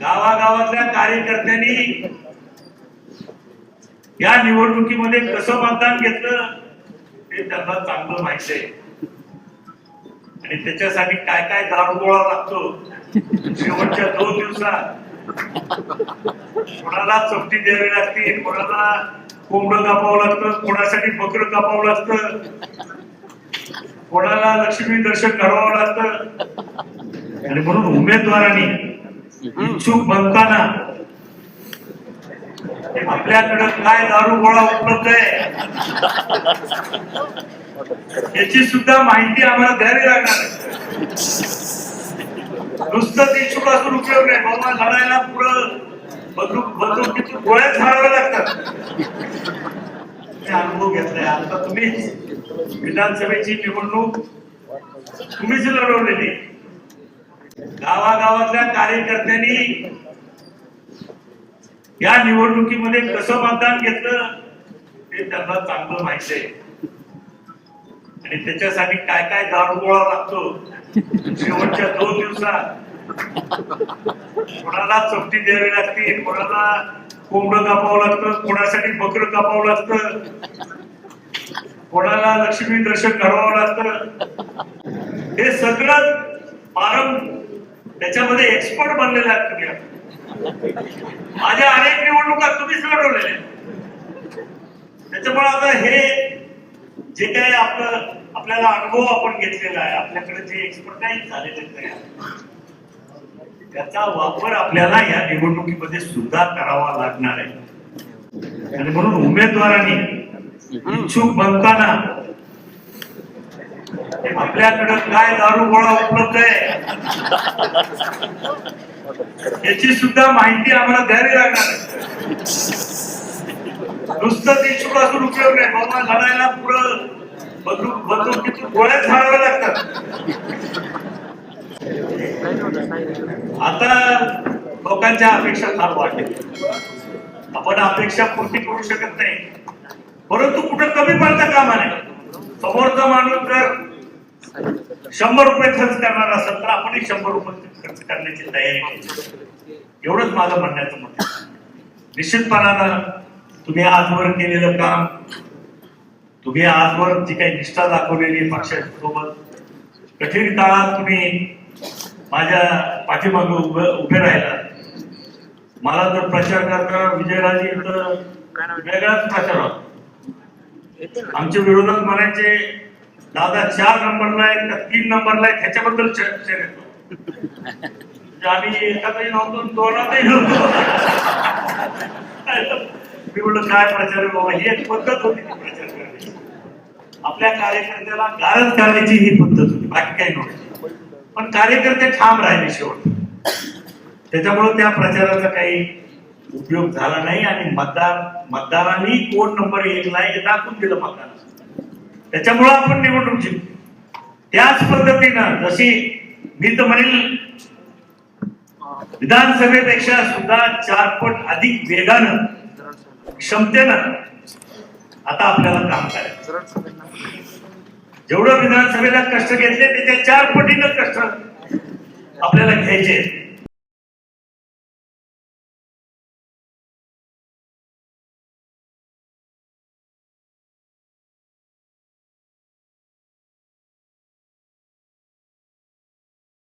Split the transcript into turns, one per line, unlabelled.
गावागावातल्या कार्यकर्त्यांनी या निवडणुकीमध्ये कसं मतदान घेतलं ते त्यांना चांगलं माहिती आहे. आणि त्याच्यासाठी काय काय दारुगोळा लागतो शेवटच्या दोन दिवसात. कोणाला चपटी द्यावी लागते कोणाला कोंबड कापावं लागतं कोणासाठी बकर कापावं लागतं कोणाला लक्ष्मी दर्शन घडवावं लागतं. आणि म्हणून उमेदवारांनी इच्छुक बनताना आपल्याकडं काय दारू गोळा उपलब्ध आहे? याची सुद्धा माहिती आम्हाला द्यावी लागणार नुसतं इच्छुक असून उपयोग नाही. बाबा लढायला पुढं बंदूक बंदुकीतून गोळ्या झाडाव्या लागतात. अनुभव घेतलाय आता तुम्ही विधानसभेची निवडणूक तुम्हीच लढवलेली गावागावातल्या कार्यकर्त्यांनी या निवडणुकीमध्ये कसं मतदान घेतलं ते त्यांना चांगलं माहिती आहे. आणि त्याच्यासाठी काय काय दारुगोळा लागतो शेवटच्या दोन दिवसात. कोणाला चपटी द्यावी लागते कोणाला कोंबड कापावं लागतं कोणासाठी बकरं कापावं लागतं कोणाला लक्ष्मी दर्शन घडवावं लागतं. हे सगळं पारं त्याच्यामध्ये एक्सपर्ट बनलेले आहात तुम्ही माझ्या अनेक निवडणुका तुम्हीच लढवलेल्या त्याच्यामुळे आता हे जे काही आपलं आपल्याला अनुभव आपण घेतलेला आहे आपल्याकडे जे एक्सपर्ट काही झालेले आहे त्याचा वापर आपल्याला या निवडणुकीमध्ये सुद्धा करावा लागणार आहे. आणि म्हणून उमेदवारांनी इच्छुक बनताना आपल्याकडे काय दारू गोळा उपलब्ध आहे? याची सुद्धा माहिती आम्हाला द्यावी लागणार नुसतं इच्छुक असून उपयोग नाही. बाबा लढायला पुढं बदलू बंदुकीतून गोळ्या झाडाव्या लागतात. आता लोकांच्या अपेक्षा फार वाढल्या. आपण अपेक्षा पूर्ती करू शकत नाही. परंतु कुठं कमी पडता कामा नाही समोरचा माणूस जर शंभर रुपये खर्च करणार असेल तर आपणही शंभर रुपये खर्च करण्याची तयारी केली. एवढंच माझं म्हणण्याचं म्हणणं निश्चितपणानं तुम्ही आजवर केलेलं काम तुम्ही आजवर जी काही निष्ठा दाखवलेली पक्षांसोबत पक्षासोबत कठीण काळात तुम्ही माझ्या पाठीमागे उभे उभे राहिला. मला जर प्रचार करताना विजयराजे तर वेगळाच प्रचार होता. आमच्या विरोधात म्हणायचे दादा चार नंबरला आहे का तीन नंबरला आहे त्याच्याबद्दल चर्चा येतो आम्ही एखादाही नव्हतो दोनातही नव्हतो मी म्हटलं काय प्रचार बाबा? ही एक पद्धत होती प्रचार करण्याची. आपल्या कार्यकर्त्याला गारज करण्याची ही पद्धत होती बाकी काही नव्हती. पण कार्यकर्ते ठाम राहिले शेवट. त्याच्यामुळे त्या प्रचाराचा काही उपयोग झाला नाही आणि मतदार मतदारांनी कोण नंबर एकला आहे हे दाखवून दिलं मतदारांना. त्याच्यामुळं आपण निवडणूक जिंकलो त्याच पद्धतीनं जशी मी तर म्हणेल विधानसभेपेक्षा सुद्धा चार पट अधिक वेगानं क्षमतेनं आता आपल्याला काम करायचं जेवढं विधानसभेला कष्ट घेतले त्याच्या चार पटीनं कष्ट आपल्याला घ्यायचे आहेत.